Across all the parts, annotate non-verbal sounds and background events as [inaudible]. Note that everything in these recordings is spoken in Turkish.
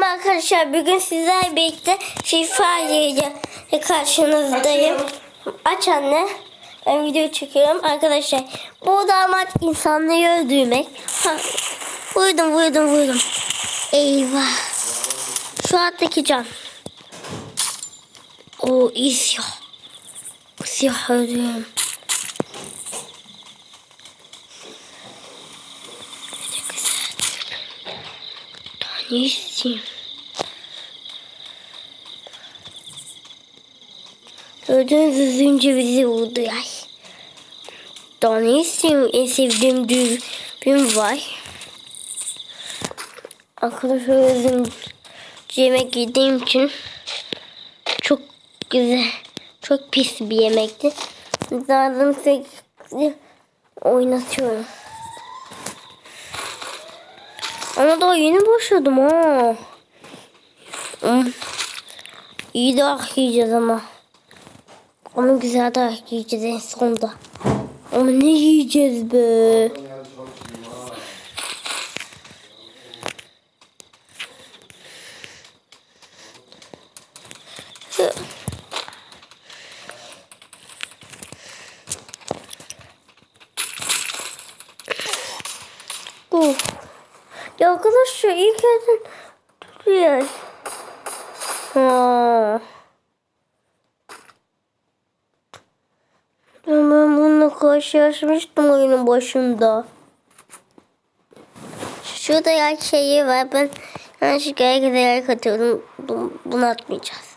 Merhaba arkadaşlar. Bugün sizlerle birlikte FIFA ile karşınızdayım. Aç anne. Ben video çekiyorum arkadaşlar. Bu da amaç insanları öldürmek. Ha, vurdum vurdum vurdum. Eyvah. Şu alttaki can. O iyi siyah. Siyah öldürüyorum. Ne güzel. Daha ne isteyeyim? Gördüğünüz üzünce bizi vurdu ya. Daha ne isteyeyim? En sevdiğim düğüm var. Arkadaşlar üzüm yemek yediğim için çok güzel, çok pis bir yemekti. Zaten sürekli oynatıyorum. Ama daha yeni başladım ha. Hmm. İyi dayak yiyeceğiz ama. Ama güzel dayak yiyeceğiz en sonunda. Ama ne yiyeceğiz be? Uf. Ya arkadaşlar ilk yerden duruyor. Ha. Ben bununla karşılaşmıştım oyunun başında. Şurada yer şeyi var. Ben yanlışlıkla yer katıyordum. Bunu, bunu atmayacağız.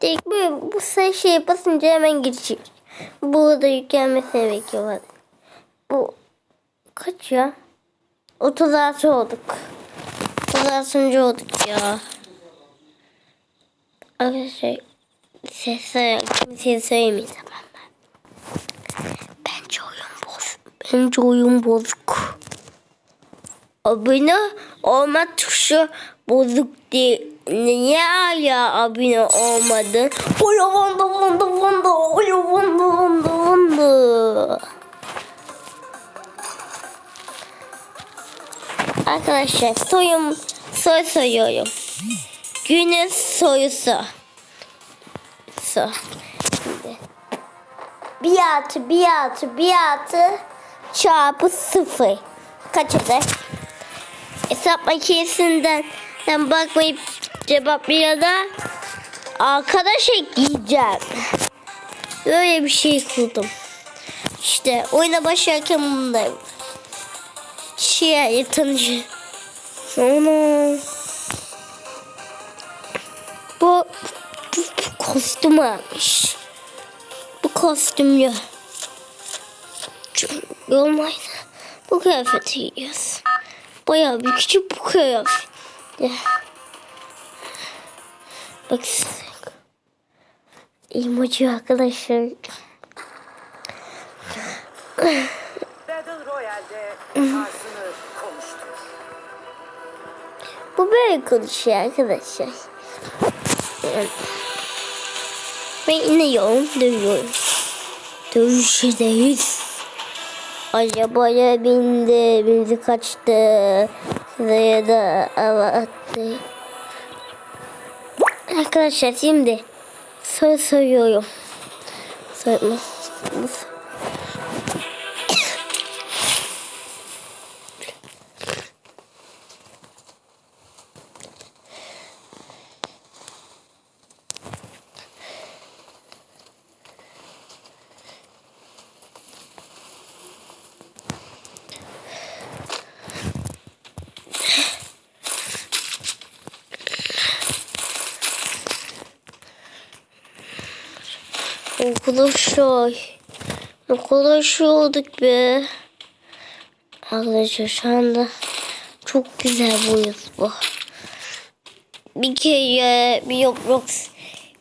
Direkt bu, bu şeye basınca hemen girişiyor. Burada yüklenmesini bekliyorlar. Bu kaç ya? 36 olduk. 36. olduk ya. Arkadaşlar sesler kimseye söylemeyeceğim ben. Bence oyun bozuk. Bence oyun bozuk. Abone olma tuşu bozuk değil. Niye hala abone olmadın? Oy vanda vanda vanda. Oy vanda vanda vanda. Arkadaşlar soyum soy soyuyorum. Günün soyusu. So. Şimdi. Bir artı bir artı bir artı çarpı sıfır. Kaç eder? Hesap makinesinden ben bakmayıp cevap ya da arkadaş ekleyeceğim. Böyle bir şey kurdum. İşte oyuna başlarken bundayım şey tanışı. Ana. Bu, bu, bu kostüm almış. Bu kostümlü. Olmaydı. Bu kıyafeti giyiyoruz. Bayağı bir küçük bu kıyafet. Bak emoji arkadaşlar. Bu böyle konuşuyor arkadaşlar. Ben iniyorum, dövüyorum. Dövüşeceğiz. Arabaya bindi, bindi kaçtı. Şuraya da hava attı. Arkadaşlar şimdi soy soyuyorum. Soyma. Arkadaşlar. Ne kadar şey olduk be. Arkadaşlar şu anda çok güzel boyuz bu. Bir kere bir Roblox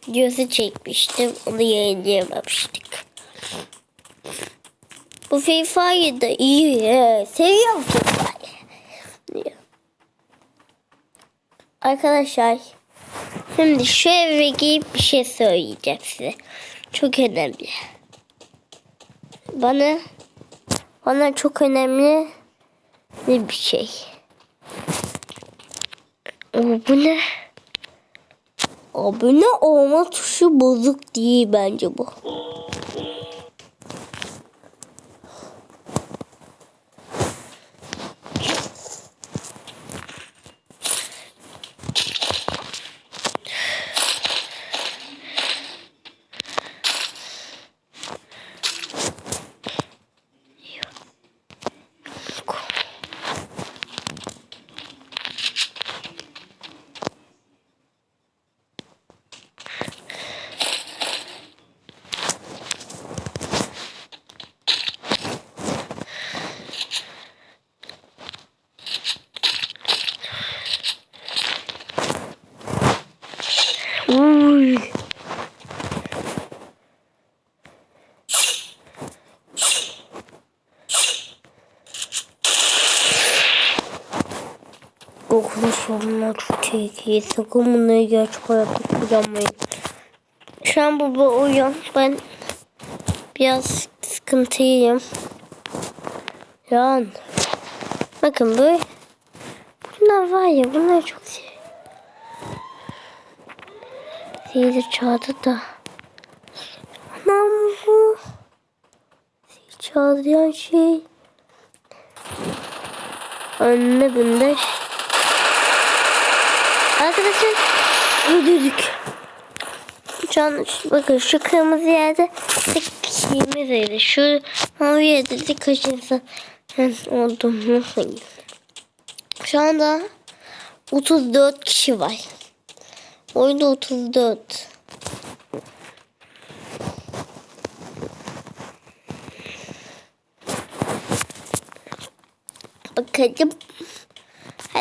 videosu çekmiştim. Onu yayınlayamamıştık. Bu FIFA'yı da iyi. Seviyorum FIFA'yı. Arkadaşlar şimdi şu eve giyip bir şey söyleyeceğim size. Çok önemli. Bana bana çok önemli bir şey. Bu ne? Abone olma tuşu bozuk değil bence bu. Sorunlar çok tehlikeli. Sakın bunları gerçek hayatta kullanmayın. Şu an baba uyuyor. Ben biraz sıkıntılıyım. Yan. Bakın bu. Bunlar var ya bunlar çok seviyorum. Sihir çağırdı da. Anam bu. Sihir çağıryan şey. Anladım da. Arkadaşlar öldürdük. Şu an bakın şu kırmızı yerde kişimiz öyle. Şu mavi yerde de kaç insan sayın. Şu anda 34 kişi var. Oyunda 34. Bakalım.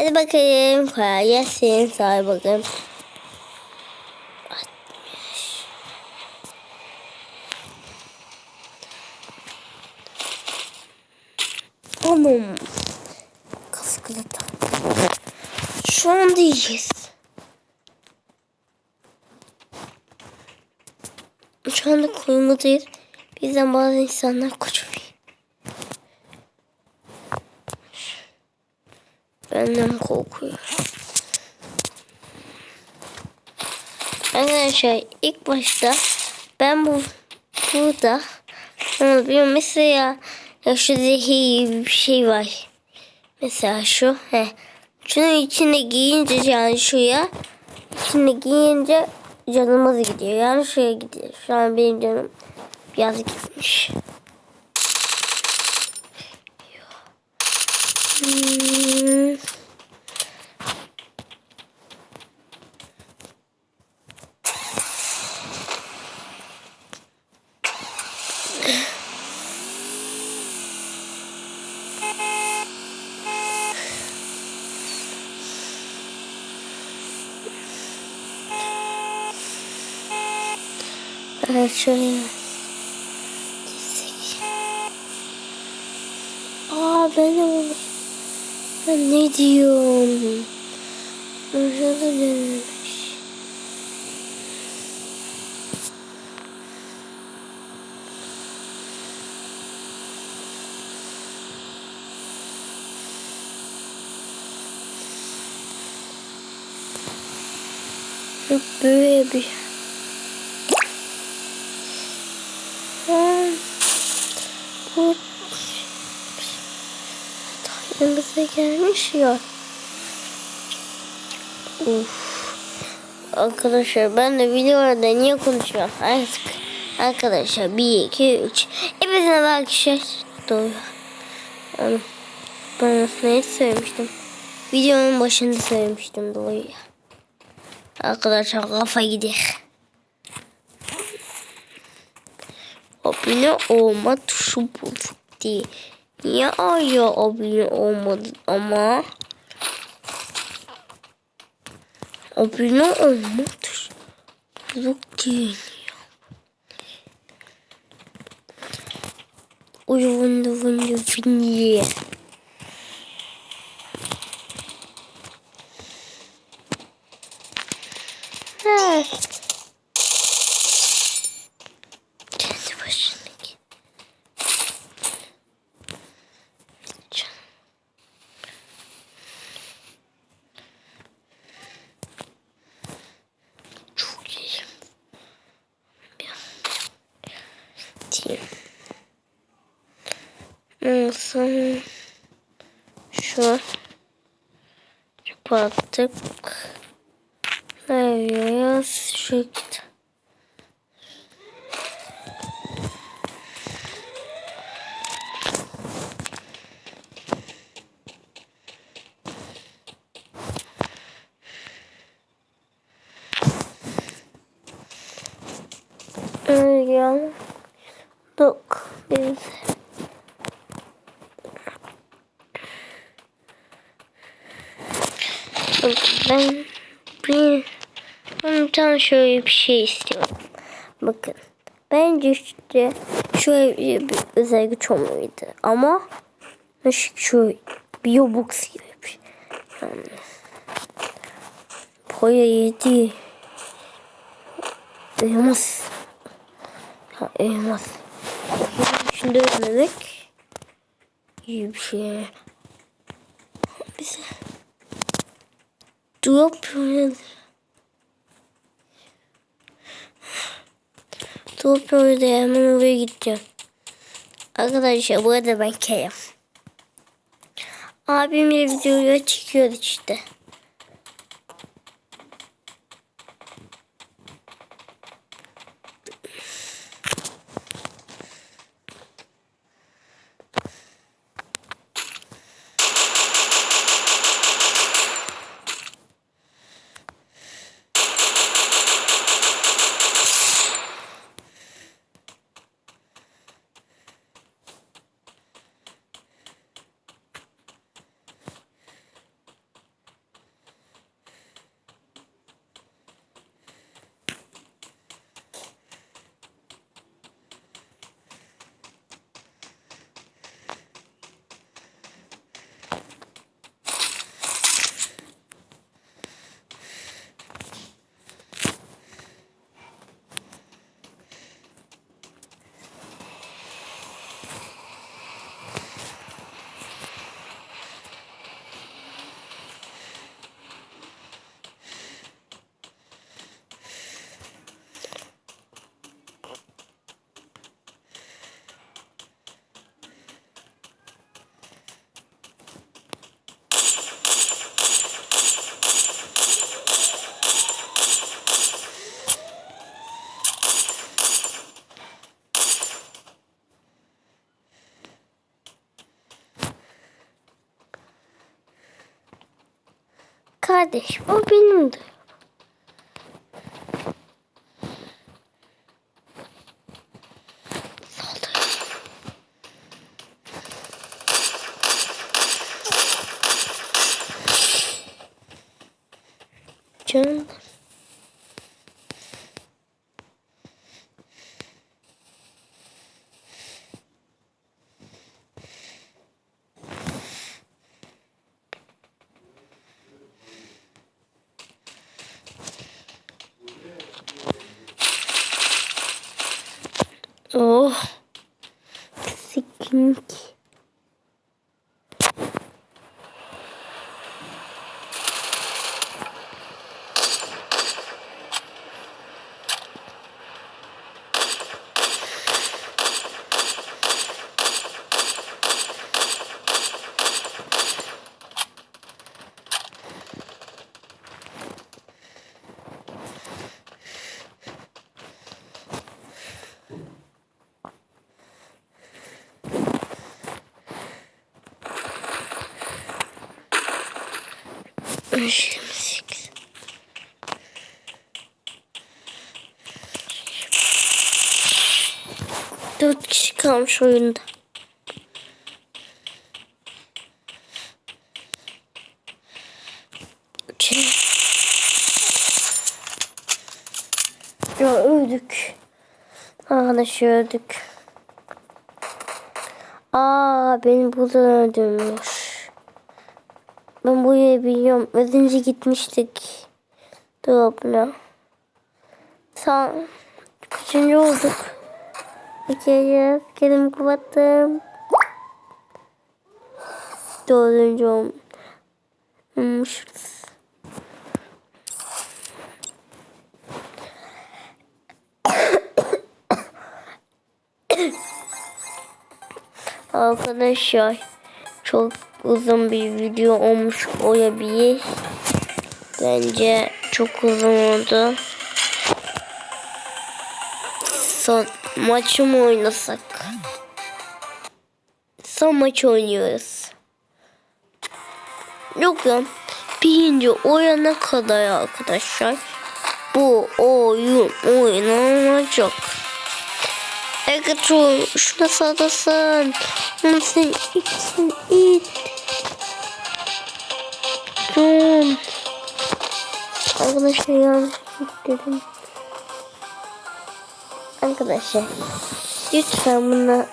Hadi bakayım. Kolay gelsin. Sağ. 60. Anam. Kaskılı taktım. Şu anda iyiyiz. Şu anda konumdayız. Bizden bazı insanlar kaçıyor. Benden korkuyor. Arkadaşlar ilk başta ben bu burada onu biliyorum mesela ya şu zehir bir şey var. Mesela şu he. Şunun içine giyince yani şuraya içine giyince canımız gidiyor. Yani şuraya gidiyor. Şu an benim canım biraz gitmiş. Hmm. Evet şöyle. Aa ben de ben ne diyorum? Aşağıda. Hep böyle bir Ha, bu yanımıza gelmiş ya. Uf. Arkadaşlar ben de videolarda niye konuşuyorum artık. Arkadaşlar 1, 2, 3. Hepinize arkadaşlar doğru. Ben ne söylemiştim? Videonun başında söylemiştim doğru. Arkadaşlar kafa gidiyor. Abone olma tuşu bozuk değil. Niye aya abone olmadı ama? Abone olma tuşu bozuk değil. Uyumundu vundu vindiye. Evet. Kendi başındaki. Canım. Olsun. Şu. Kapattık. Ne yapıyoruz? Şu git. Öyle. Dok. Biz. Ben bir ben bir tane şöyle bir şey istiyorum. Bakın. Bence işte şöyle bir özel güç olmalıydı. Ama şu, şu Biobox gibi bir şey. Yani. Poya yedi. Elmas. Ha, elmas. Şimdi ölmemek iyi bir şey. Bize drop Drop oynadı hemen oraya gideceğim. Arkadaşlar bu arada ben Kerem. Abimle videoyu çekiyoruz işte. Kardeş o benimdi. Canım. Oh. Sikink. Dört kişi kalmış oyunda. Ya öldük. Arkadaş öldük. Aa beni buradan öldürmüş. Ben burayı biliyorum. Az önce gitmiştik. Dolabına. Sağ Kaçıncı olduk? Kere kendimi kapattım. Dördüncü olmuşuz. [coughs] Arkadaşlar çok uzun bir video olmuş olabilir. Bence çok uzun oldu. Son maçı oynasak? Son maç oynuyoruz. Yok ya. Birinci oyuna kadar arkadaşlar. Bu oyun oynanacak. O şuna sağdasın. Ama sen içsin it. Arkadaşlar yanlış dedim. Arkadaşlar. Lütfen bunu.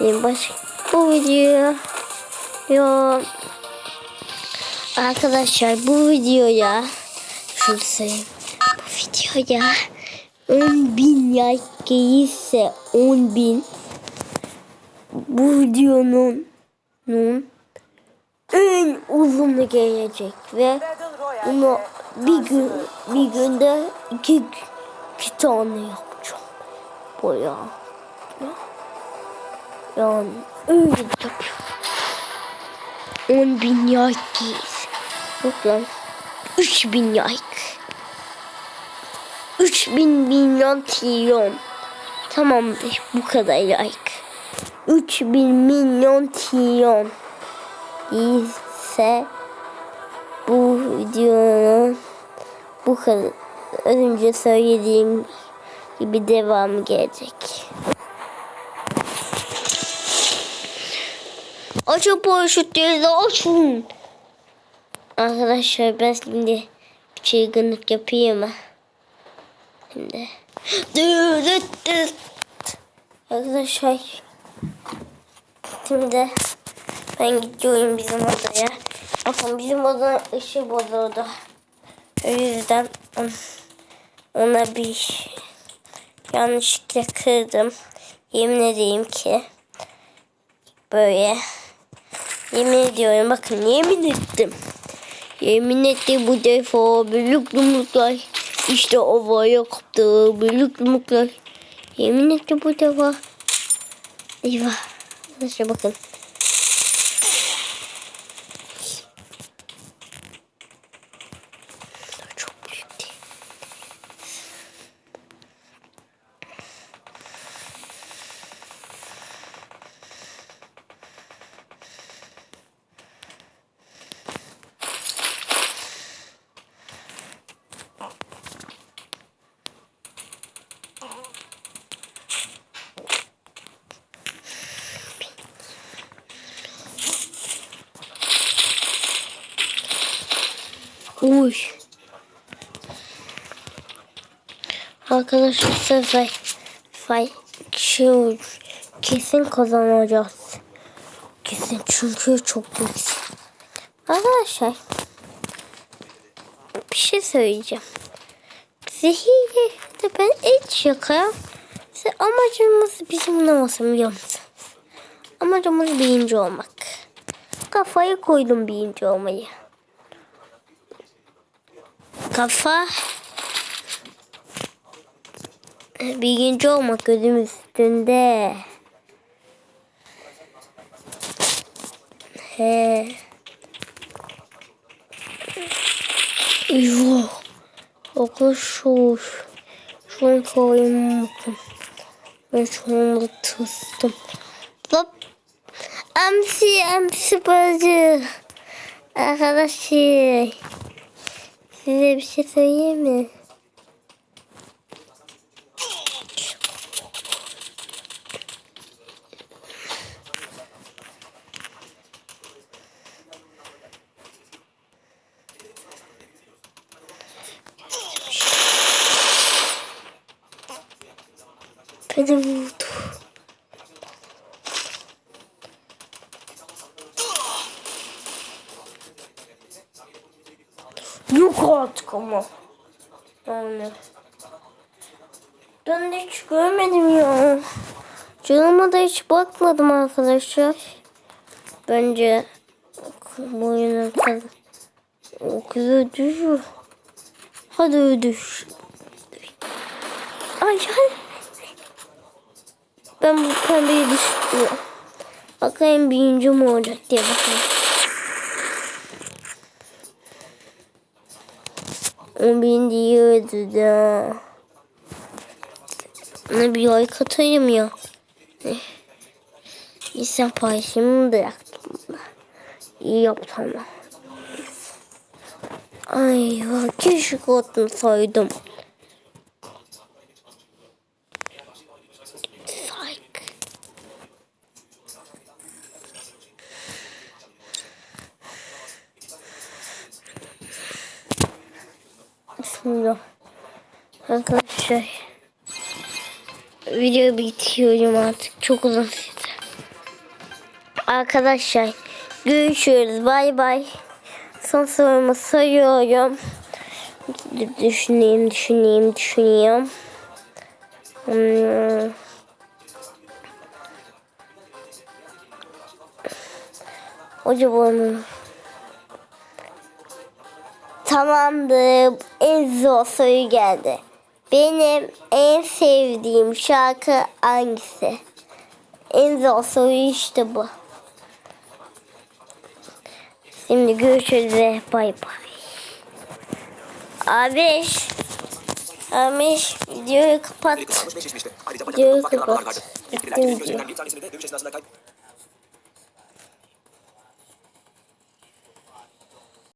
Benim başka bu videoya ya arkadaşlar bu videoya şunu söyleyeyim bu videoya 10 bin like gelirse 10 bin. Bu videonun nun en uzunu gelecek ve bunu bir gün bir günde iki, iki tane yapacağım. Baya. Yani öyle yapıyorum. 10 bin like. Yok lan. 3 bin like. 3 bin milyon trilyon. Tamamdır bu kadar like. 3 bin milyon trilyon. ise bu videonun bu kadar önce söylediğim gibi devam gelecek. Açın paraşütleri açın. Arkadaşlar ben şimdi bir çılgınlık yapayım mı? Şimdi. Arkadaşlar şimdi ben gidiyorum bizim odaya. Bakın bizim odanın ışığı bozuldu. O yüzden ona bir yanlışlıkla kırdım. Yemin edeyim ki böyle yemin ediyorum bakın yemin ettim. Yemin ettim bu defa büyük yumruklar işte ovaya kaptı büyük yumruklar. Yemin ettim bu defa. Eyvah. Arkadaşlar bakın. Çok büyük değil. Uy. Arkadaşlar sefer fay şey kesin kazanacağız. Kesin çünkü çok büyük. Arkadaşlar bir şey söyleyeceğim. Zehirle de ben hiç. Size amacımız bizim ne olsun biliyor musunuz? Amacımız birinci olmak. Kafayı koydum birinci olmayı. Kafa birinci olmak gözüm üstünde. He. Yok. Arkadaşlar. Şu an koyayım bakın. Ben şu anda tıstım. Hop. Amsi amsi bacı. Arkadaşlar. Size bir şey söyleyeyim mi? Beni vurdu. Yok artık ama. Yani. Ben de hiç görmedim ya. Canıma da hiç bakmadım arkadaşlar. Bence bu oyuna kadar. O kız ödüyor. Hadi ödüş. Ay ay. Ben bu pembeyi düşünüyorum. Bakayım birinci mi olacak diye bakayım. O bin diyordu da. Ona bir ay katayım ya. İnsan paylaşımı bıraktım. buna. İyi yaptım. Ay ya keşke atmasaydım. Psych. Arkadaşlar. Video bitiyorum artık. Çok uzun sürdü. Arkadaşlar. Görüşürüz. Bay bay. Son sorumu sayıyorum. Düşüneyim, düşüneyim, düşüneyim. Hmm. Acaba onu... Tamamdır. En zor soru geldi. Benim en sevdiğim şarkı hangisi? En zor soru işte bu. Şimdi görüşürüz ve bay bay. Abiş. Abiş videoyu kapat. %65 geçmişti. Ayrıca Videoyu kapat. Yetkililer